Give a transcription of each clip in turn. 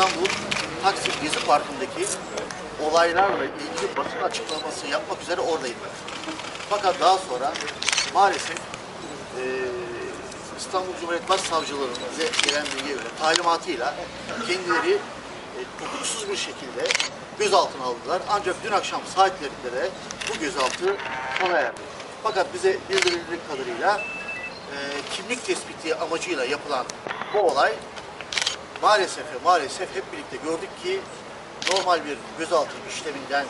İstanbul Taksim Gezi Parkı'ndaki olaylarla ilgili basın açıklaması yapmak üzere oradaydım. Fakat daha sonra maalesef eee İstanbul Cumhuriyet Başsavcılığı'nın bize gelen bilgiye göre talimatıyla kendileri e, hukuksuz bir şekilde gözaltına aldılar. Ancak dün akşam saatlerinde de bu gözaltı sona erdi. Fakat bize bildirildiği kadarıyla e, kimlik tespiti amacıyla yapılan bu olay maalesef maalesef hep birlikte gördük ki normal bir gözaltı işleminden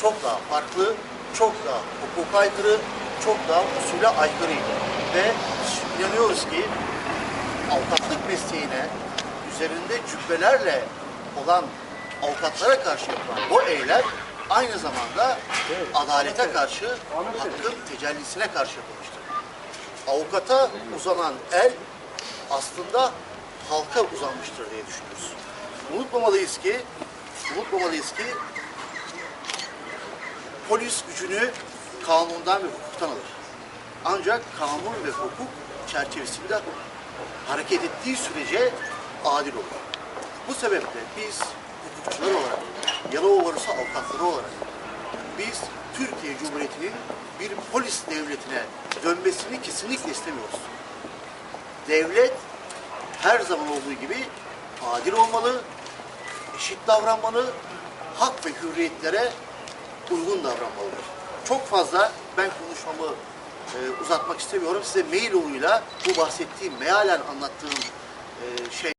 çok daha farklı, çok daha hukuka aykırı, çok daha usule aykırıydı. Ve inanıyoruz ki avukatlık mesleğine üzerinde cübbelerle olan avukatlara karşı yapılan bu eylem aynı zamanda adalete karşı, hakkın tecellisine karşı yapılmıştır. Avukata uzanan el aslında halka uzanmıştır diye düşünüyoruz. Unutmamalıyız ki, unutmamalıyız ki polis gücünü kanundan ve hukuktan alır. Ancak kanun ve hukuk çerçevesinde hareket ettiği sürece adil olur. Bu sebeple biz hukukçular olarak, Yalova Barosu avukatları olarak biz Türkiye Cumhuriyeti'nin bir polis devletine dönmesini kesinlikle istemiyoruz. Devlet her zaman olduğu gibi adil olmalı, eşit davranmalı, hak ve hürriyetlere uygun davranmalıdır. Çok fazla ben konuşmamı e, uzatmak istemiyorum. Size mail yoluyla bu bahsettiğim, mealen anlattığım e, şey